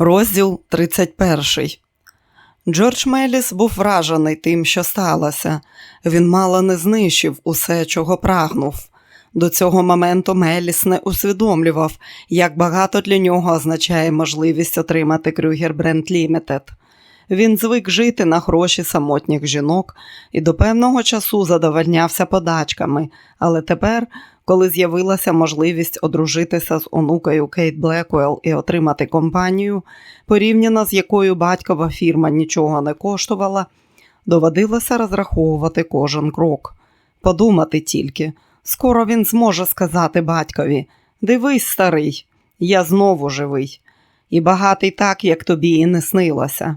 Розділ 31. Джордж Меліс був вражений тим, що сталося. Він мало не знищив усе, чого прагнув. До цього моменту Меліс не усвідомлював, як багато для нього означає можливість отримати Крюгер Бренд Лімітед. Він звик жити на гроші самотніх жінок і до певного часу задовольнявся подачками, але тепер, коли з'явилася можливість одружитися з онукою Кейт Блекуел і отримати компанію, порівняно з якою батькова фірма нічого не коштувала, доводилося розраховувати кожен крок. Подумати тільки, скоро він зможе сказати батькові Дивись, старий, я знову живий, і багатий так, як тобі і не снилося.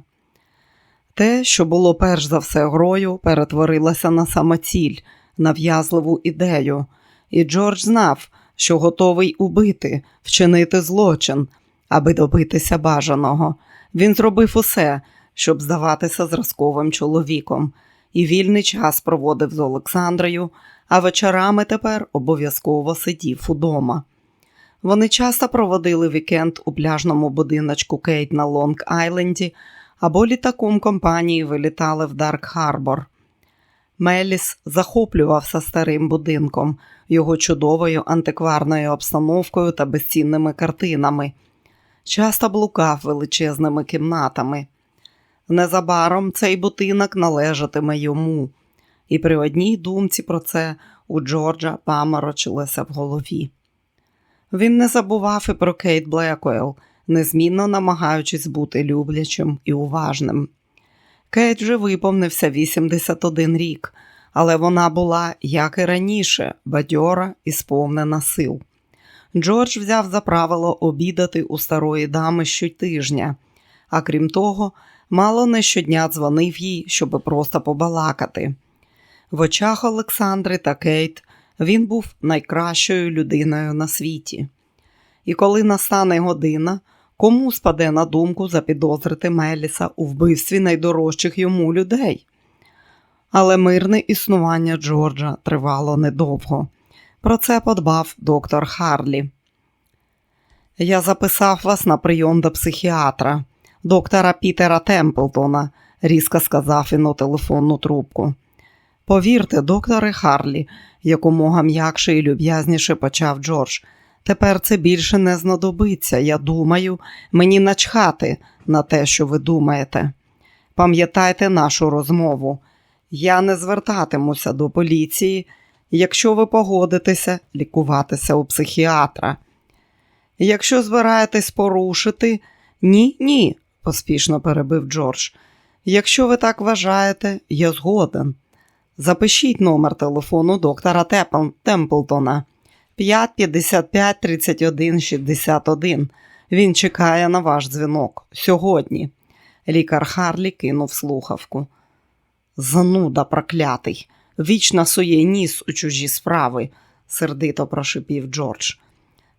Те, що було перш за все грою, перетворилося на самоціль, нав'язливу ідею, і Джордж знав, що готовий убити, вчинити злочин, аби добитися бажаного. Він зробив усе, щоб здаватися зразковим чоловіком, і вільний час проводив з Олександрою, а вечорами тепер обов'язково сидів удома. Вони часто проводили вікенд у пляжному будиночку Кейт на Лонг-Айленді або літаком компанії вилітали в Дарк Харбор. Меліс захоплювався старим будинком, його чудовою антикварною обстановкою та безцінними картинами. Часто блукав величезними кімнатами. Незабаром цей будинок належатиме йому, і при одній думці про це у Джорджа паморочилося в голові. Він не забував і про Кейт Блекуел, незмінно намагаючись бути люблячим і уважним. Кейт вже виповнився 81 рік, але вона була, як і раніше, бадьора і сповнена сил. Джордж взяв за правило обідати у старої дами щотижня, а крім того, мало не щодня дзвонив їй, щоб просто побалакати. В очах Олександри та Кейт він був найкращою людиною на світі. І коли настане година, кому спаде на думку запідозрити Меліса у вбивстві найдорожчих йому людей? Але мирне існування Джорджа тривало недовго. Про це подбав доктор Харлі. Я записав вас на прийом до психіатра, доктора Пітера Темплтона, різко сказав він у телефонну трубку. Повірте, докторе Харлі, якомога м'якше і люб'язніше почав Джордж. Тепер це більше не знадобиться. Я думаю, мені начхати на те, що ви думаєте. Пам'ятайте нашу розмову. Я не звертатимуся до поліції, якщо ви погодитеся лікуватися у психіатра. Якщо збираєтесь порушити, ні, ні, поспішно перебив Джордж. Якщо ви так вважаєте, я згоден. Запишіть номер телефону доктора Темплтона 5 55 31 61. Він чекає на ваш дзвінок сьогодні. Лікар Харлі кинув слухавку. Зануда проклятий, вічно сує ніс у чужі справи, сердито прошипів Джордж.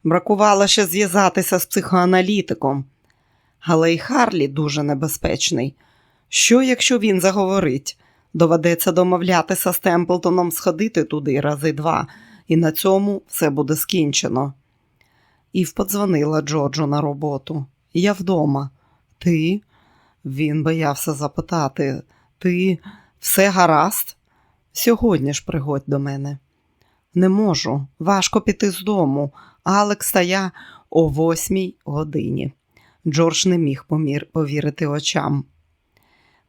Бракувало ще зв'язатися з психоаналітиком. Але й Харлі дуже небезпечний. Що, якщо він заговорить? Доведеться домовлятися з Темплтоном сходити туди рази два, і на цьому все буде скінчено. Ів подзвонила Джорджу на роботу. Я вдома. Ти? Він боявся запитати. Ти все гаразд? Сьогодні ж приходь до мене. Не можу. Важко піти з дому. Алекс та я о восьмій годині. Джордж не міг помір... повірити очам.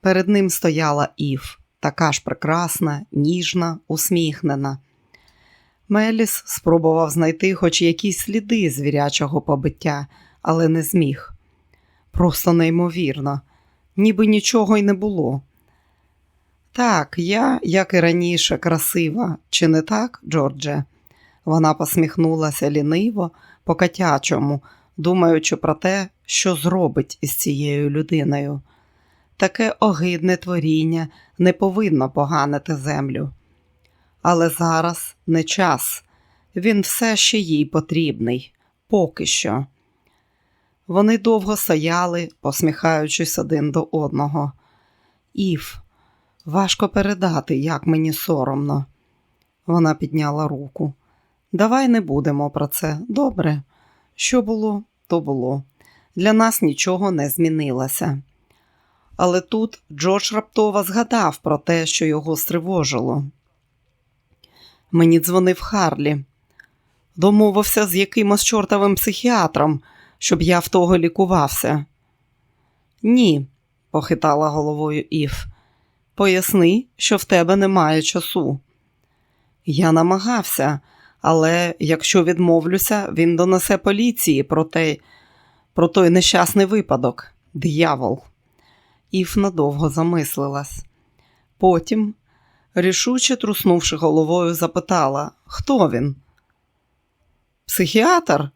Перед ним стояла Ів, така ж прекрасна, ніжна, усміхнена. Меліс спробував знайти хоч якісь сліди звірячого побиття, але не зміг. Просто неймовірно, ніби нічого й не було. Так, я, як і раніше, красива, чи не так, Джордже? Вона посміхнулася ліниво, по котячому, думаючи про те, що зробить із цією людиною. Таке огидне творіння не повинно поганити землю. Але зараз не час, він все ще їй потрібний, поки що. Вони довго стояли, посміхаючись один до одного. Ів, важко передати, як мені соромно. Вона підняла руку. Давай не будемо про це. Добре. Що було, то було. для нас нічого не змінилося. Але тут Джордж раптово згадав про те, що його стривожило. Мені дзвонив Харлі, домовився з якимось чортовим психіатром, щоб я в того лікувався. Ні, похитала головою Ів. Поясни, що в тебе немає часу. Я намагався, але якщо відмовлюся, він донесе поліції про той, про той нещасний випадок, диявол. Ів надовго замислилась. Потім, рішуче труснувши головою, запитала, хто він? Психіатр?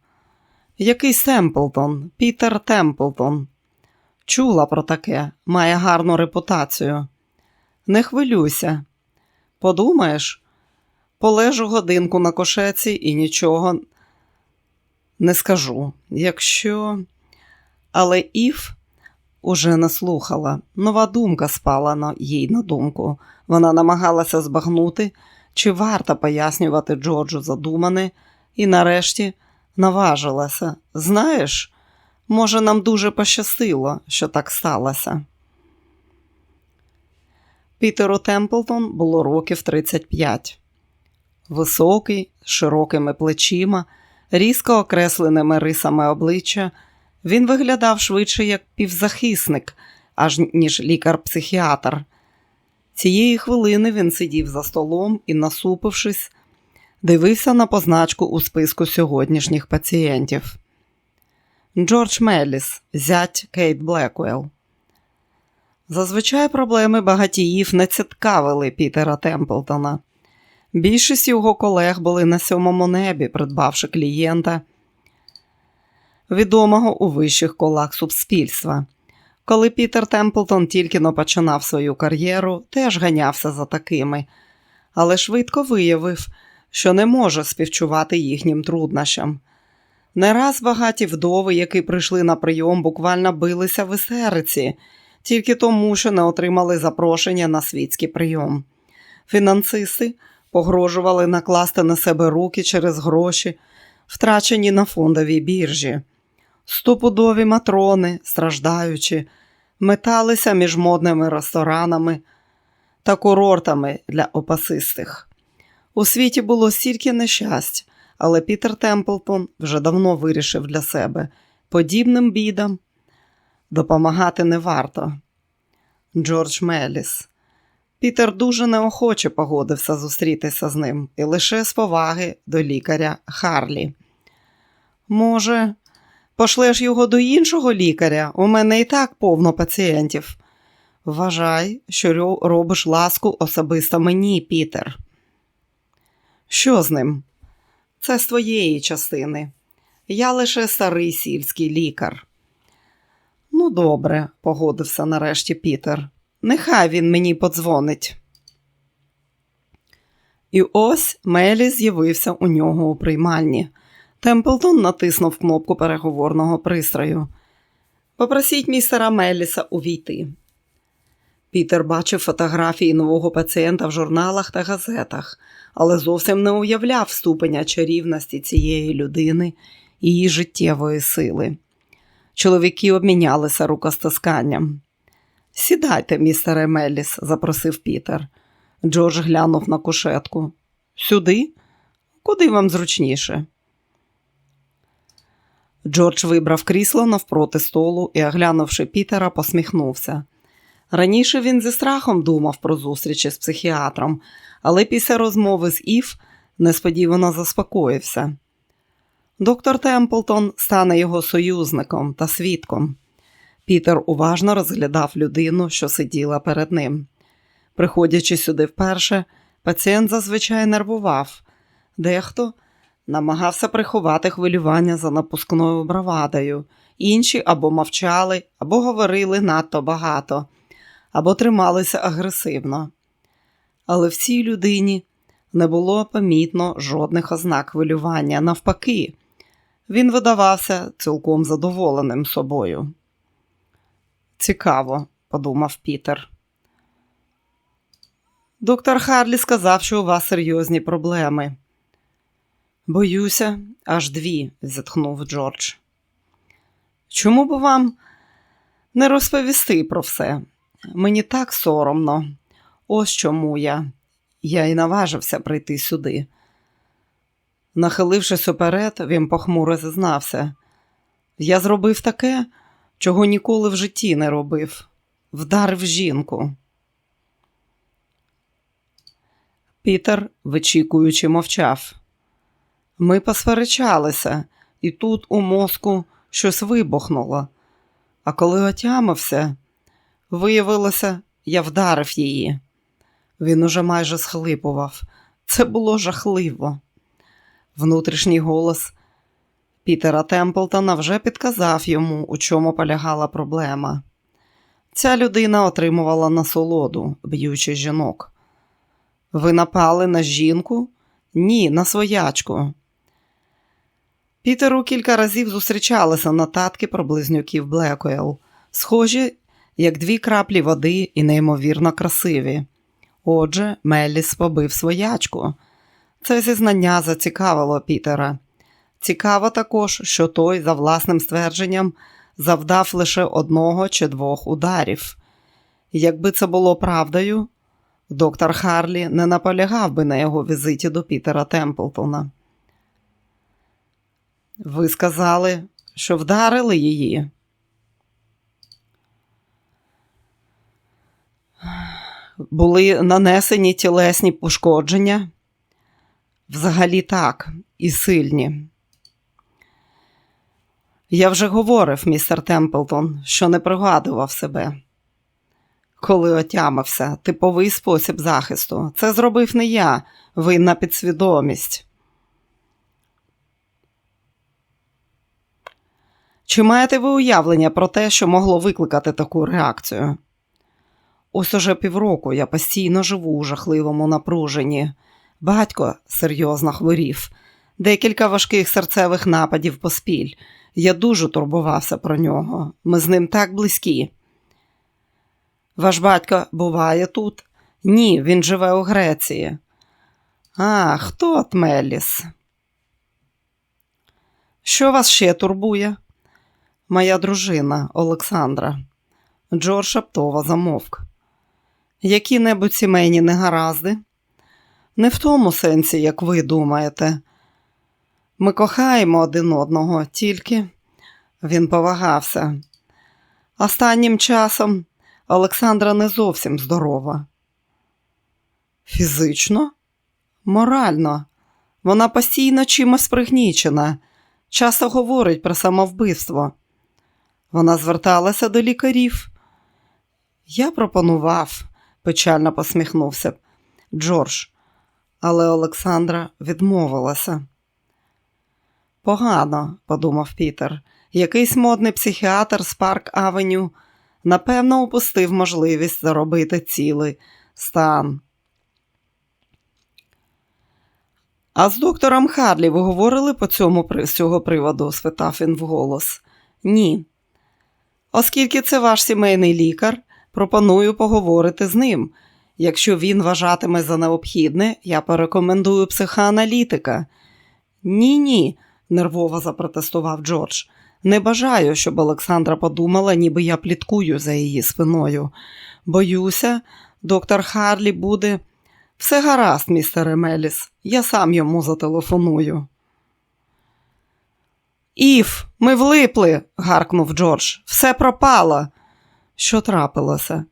Якийсь Темплтон, Пітер Темплтон. Чула про таке, має гарну репутацію. Не хвилюйся. Подумаєш, полежу годинку на кошеці і нічого не скажу. Якщо. Але Ів уже не слухала. Нова думка спала на їй на думку. Вона намагалася збагнути, чи варто пояснювати Джорджу задумане, і нарешті наважилася. Знаєш, може, нам дуже пощастило, що так сталося. Пітеру Темплтон було років 35. Високий, з широкими плечима, різко окресленими рисами обличчя, він виглядав швидше як півзахисник, аж ніж лікар-психіатр. Цієї хвилини він сидів за столом і, насупившись, дивився на позначку у списку сьогоднішніх пацієнтів. Джордж Мелліс, зять Кейт Блекуел. Зазвичай проблеми багатіїв не цікавили Пітера Темплтона. Більшість його колег були на сьомому небі, придбавши клієнта, відомого у вищих колах суспільства. Коли Пітер Темплтон тільки но починав свою кар'єру, теж ганявся за такими, але швидко виявив, що не може співчувати їхнім труднощам. Не раз багаті вдови, які прийшли на прийом, буквально билися в істериці, тільки тому, що не отримали запрошення на світський прийом. Фінансисти погрожували накласти на себе руки через гроші, втрачені на фондовій біржі. Стопудові матрони, страждаючи, металися між модними ресторанами та курортами для опасистих. У світі було стільки нещасть, але Пітер Темплтон вже давно вирішив для себе подібним бідам допомагати не варто. Джордж Меліс. Пітер дуже неохоче погодився зустрітися з ним і лише з поваги до лікаря Харлі. Може, пошлеш його до іншого лікаря? У мене і так повно пацієнтів. Вважай, що робиш ласку особисто мені, Пітер. Що з ним? Це з твоєї частини. Я лише старий сільський лікар. Ну, добре, погодився нарешті Пітер. Нехай він мені подзвонить. І ось Мелі з'явився у нього у приймальні. Темплтон натиснув кнопку переговорного пристрою. Попросіть містера Меліса увійти. Пітер бачив фотографії нового пацієнта в журналах та газетах, але зовсім не уявляв ступеня чарівності цієї людини і її життєвої сили. Чоловіки обмінялися рукостисканням. Сідайте, містере Меліс, запросив Пітер. Джордж глянув на кушетку. Сюди? Куди вам зручніше? Джордж вибрав крісло навпроти столу і, оглянувши Пітера, посміхнувся. Раніше він зі страхом думав про зустрічі з психіатром, але після розмови з Ів несподівано заспокоївся. Доктор Темплтон стане його союзником та свідком. Пітер уважно розглядав людину, що сиділа перед ним. Приходячи сюди вперше, пацієнт зазвичай нервував, дехто намагався приховати хвилювання за напускною бравадою, інші або мовчали, або говорили надто багато, або трималися агресивно. Але в цій людині не було помітно жодних ознак хвилювання. Навпаки, він видавався цілком задоволеним собою. Цікаво, подумав Пітер. Доктор Харлі сказав, що у вас серйозні проблеми. Боюся, аж дві, зітхнув Джордж. Чому б вам не розповісти про все? Мені так соромно. Ось чому я. Я і наважився прийти сюди. Нахилившись уперед, він похмуро зізнався. Я зробив таке, чого ніколи в житті не робив. Вдарив жінку. Пітер, вичікуючи, мовчав. Ми посперечалися, і тут у мозку щось вибухнуло. А коли отямився, виявилося, я вдарив її. Він уже майже схлипував. Це було жахливо. Внутрішній голос Пітера Темплтона вже підказав йому, у чому полягала проблема. Ця людина отримувала насолоду, б'ючи жінок. Ви напали на жінку? Ні, на своячку. Пітеру кілька разів зустрічалися нотатки про близнюків Блекуел, схожі, як дві краплі води і неймовірно красиві. Отже, Мелліс побив своячку. Це зізнання зацікавило Пітера. Цікаво також, що той, за власним ствердженням, завдав лише одного чи двох ударів. Якби це було правдою, доктор Харлі не наполягав би на його візиті до Пітера Темплтона. Ви сказали, що вдарили її. Були нанесені тілесні пошкодження? Взагалі так, і сильні. Я вже говорив, містер Темплтон, що не пригадував себе. Коли отямився, типовий спосіб захисту. Це зробив не я, винна підсвідомість. Чи маєте ви уявлення про те, що могло викликати таку реакцію? Ось уже півроку я постійно живу у жахливому напруженні. Батько серйозно хворів, декілька важких серцевих нападів поспіль. Я дуже турбувався про нього. Ми з ним так близькі. Ваш батько буває тут? Ні, він живе у Греції. А, хто от? Що вас ще турбує? Моя дружина Олександра. Джордж шептово замовк. Які-небудь сімейні негаразди? Не в тому сенсі, як ви думаєте. Ми кохаємо один одного, тільки він повагався. Останнім часом Олександра не зовсім здорова. Фізично, морально, вона постійно чимось пригнічена, часто говорить про самовбивство. Вона зверталася до лікарів. Я пропонував, печально посміхнувся Джордж, але Олександра відмовилася. Погано, подумав Пітер, якийсь модний психіатр з парк Авеню напевно упустив можливість заробити цілий стан. А з доктором Харлі ви говорили по цьому з цього приводу? спитав він вголос. Ні. Оскільки це ваш сімейний лікар, пропоную поговорити з ним. Якщо він вважатиме за необхідне, я порекомендую психоаналітика. Ні, ні, нервово запротестував Джордж. Не бажаю, щоб Олександра подумала, ніби я пліткую за її спиною. Боюся, доктор Харлі буде. Все гаразд, містере Меліс, я сам йому зателефоную. Ів, ми влипли, гаркнув Джордж. Все пропало. Що трапилося?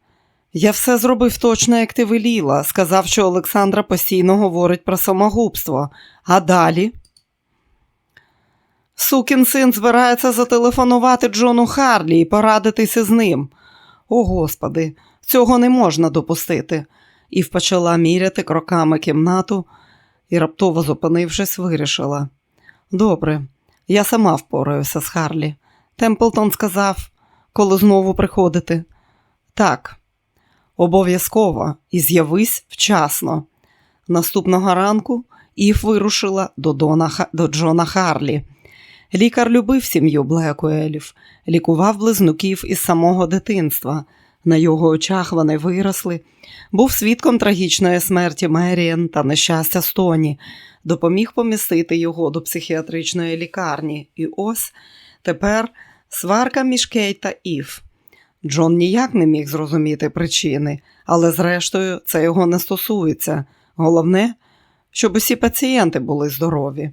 Я все зробив точно, як ти веліла. Сказав, що Олександра постійно говорить про самогубство. А далі? Сукін син збирається зателефонувати Джону Харлі і порадитися з ним. О, Господи, цього не можна допустити. Ів почала міряти кроками кімнату і, раптово зупинившись, вирішила. Добре, я сама впораюся з Харлі. Темплтон сказав, коли знову приходити. Так, обов'язково і з'явись вчасно. Наступного ранку Ів вирушила до, Дона, до Джона Харлі. Лікар любив сім'ю Блекуелів, лікував близнуків із самого дитинства. На його очах вони виросли, був свідком трагічної смерті Меріен та нещастя Стоні, допоміг помістити його до психіатричної лікарні. І ось тепер Сварка між Кейт та Ів. Джон ніяк не міг зрозуміти причини, але зрештою це його не стосується. Головне, щоб усі пацієнти були здорові.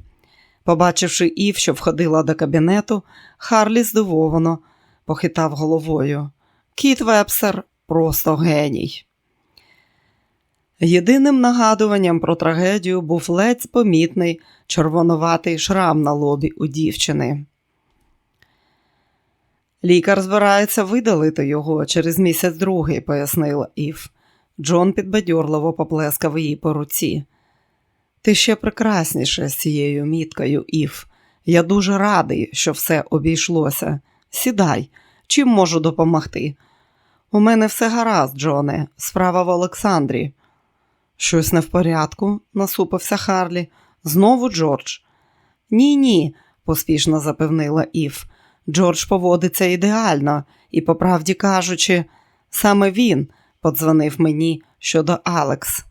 Побачивши Ів, що входила до кабінету, Харлі здивовано похитав головою. Кіт Вепсер просто геній. Єдиним нагадуванням про трагедію був ледь помітний червонуватий шрам на лобі у дівчини. Лікар збирається видалити його через місяць другий, пояснила Ів. Джон підбадьорливо поплескав її по руці. Ти ще прекрасніше з цією міткою, Ів. Я дуже радий, що все обійшлося. Сідай, чим можу допомогти? У мене все гаразд, Джоне, справа в Олександрі. Щось не в порядку, насупився Харлі. Знову Джордж. Ні, ні, поспішно запевнила Ів. Джордж поводиться ідеально, і, по правді кажучи, саме він подзвонив мені щодо Алекс.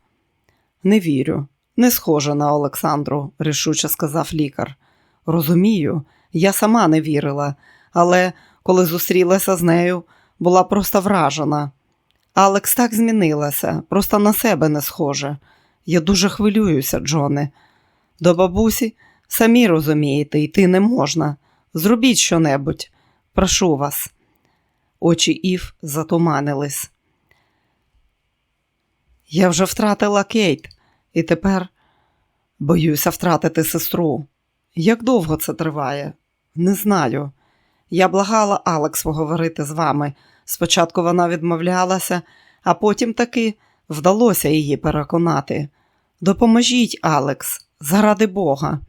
Не вірю, не схоже на Олександру, рішуче сказав лікар. Розумію, я сама не вірила, але коли зустрілася з нею, була просто вражена. Алекс так змінилася, просто на себе не схоже. Я дуже хвилююся, Джоне. До бабусі, самі розумієте, йти не можна. Зробіть щонебудь, прошу вас. Очі Ів затуманились. Я вже втратила Кейт, і тепер боюся втратити сестру. Як довго це триває? Не знаю. Я благала Алекс поговорити з вами. Спочатку вона відмовлялася, а потім таки вдалося її переконати. Допоможіть, Алекс, заради Бога.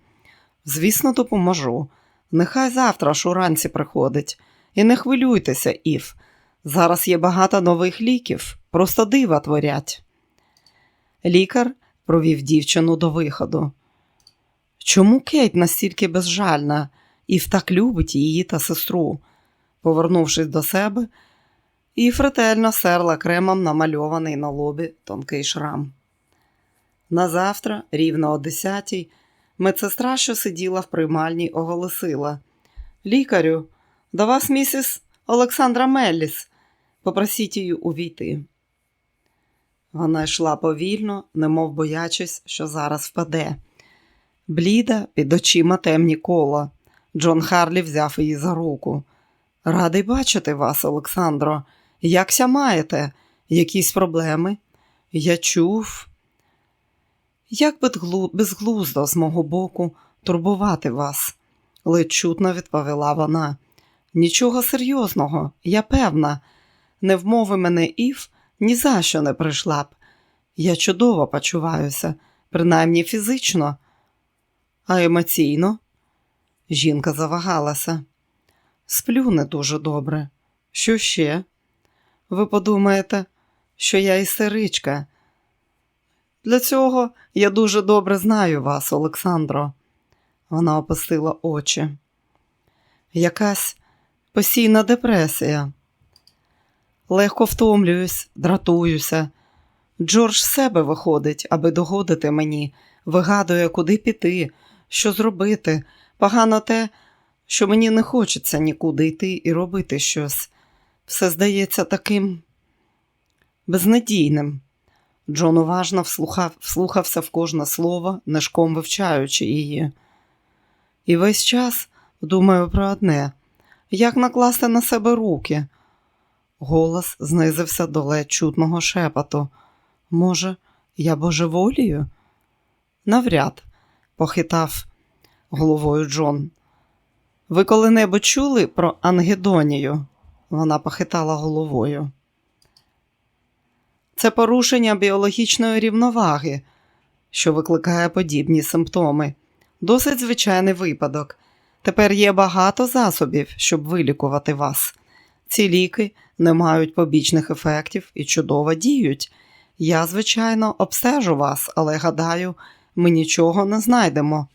Звісно, допоможу. Нехай завтра ж уранці приходить. І не хвилюйтеся, Ів. Зараз є багато нових ліків, просто дива творять. Лікар провів дівчину до виходу. Чому Кейт настільки безжальна? Ів так любить її та сестру. Повернувшись до себе, Ів ретельно серла кремом намальований на лобі тонкий шрам. Назавтра, рівно о десятій, медсестра, що сиділа в приймальні, оголосила Лікарю, до вас місіс Олександра Мелліс. Попросіть її увійти. Вона йшла повільно, немов боячись, що зараз впаде. Бліда під очима темні кола. Джон Харлі взяв її за руку. Радий бачити вас, Олександро. Якся маєте? Якісь проблеми? Я чув. Як безглуздо з мого боку турбувати вас, ледь чутно відповіла вона. Нічого серйозного, я певна. Не вмови мене Ів ні за що не прийшла б. Я чудово почуваюся, принаймні фізично, а емоційно. Жінка завагалася. Сплю не дуже добре. Що ще? Ви подумаєте, що я істеричка. Для цього я дуже добре знаю вас, Олександро. Вона опустила очі. Якась постійна депресія. Легко втомлююсь, дратуюся. Джордж з себе виходить, аби догодити мені, вигадує, куди піти, що зробити. Погано те, що мені не хочеться нікуди йти і робити щось. Все здається таким безнадійним. Джон уважно вслухав, вслухався в кожне слово, нишком вивчаючи її. І весь час думаю про одне як накласти на себе руки. Голос знизився до ледь чутного шепоту. Може, я божеволію? Навряд, похитав головою Джон. Ви коли-небудь чули про Ангедонію? Вона похитала головою. Це порушення біологічної рівноваги, що викликає подібні симптоми. Досить звичайний випадок. Тепер є багато засобів, щоб вилікувати вас. Ці ліки не мають побічних ефектів і чудово діють. Я, звичайно, обстежу вас, але гадаю, ми нічого не знайдемо.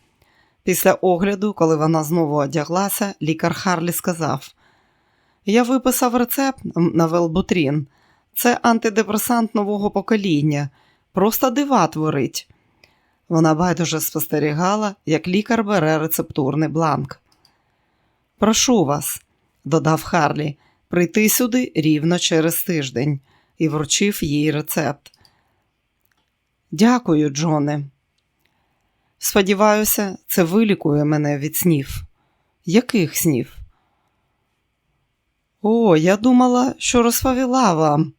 Після огляду, коли вона знову одяглася, лікар Харлі сказав: Я виписав рецепт на велбутрін. Це антидепресант нового покоління, просто дива творить. Вона байдуже спостерігала, як лікар бере рецептурний бланк. Прошу вас, додав Харлі, прийти сюди рівно через тиждень і вручив їй рецепт. Дякую, Джоне. Сподіваюся, це вилікує мене від снів. Яких снів? О, я думала, що розповіла вам.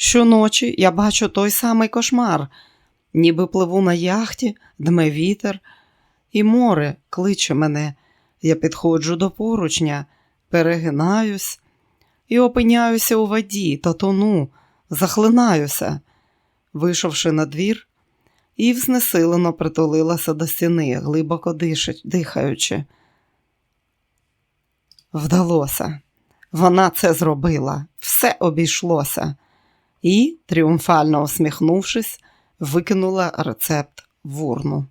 Щоночі я бачу той самий кошмар, ніби пливу на яхті, дме вітер, і море кличе мене. Я підходжу до поручня, перегинаюсь і опиняюся у воді та тону, захлинаюся. Вийшовши на двір, Ів знесилено притулилася до стіни, глибоко дихаючи. Вдалося. Вона це зробила, все обійшлося. І, тріумфально усміхнувшись, викинула рецепт в урну.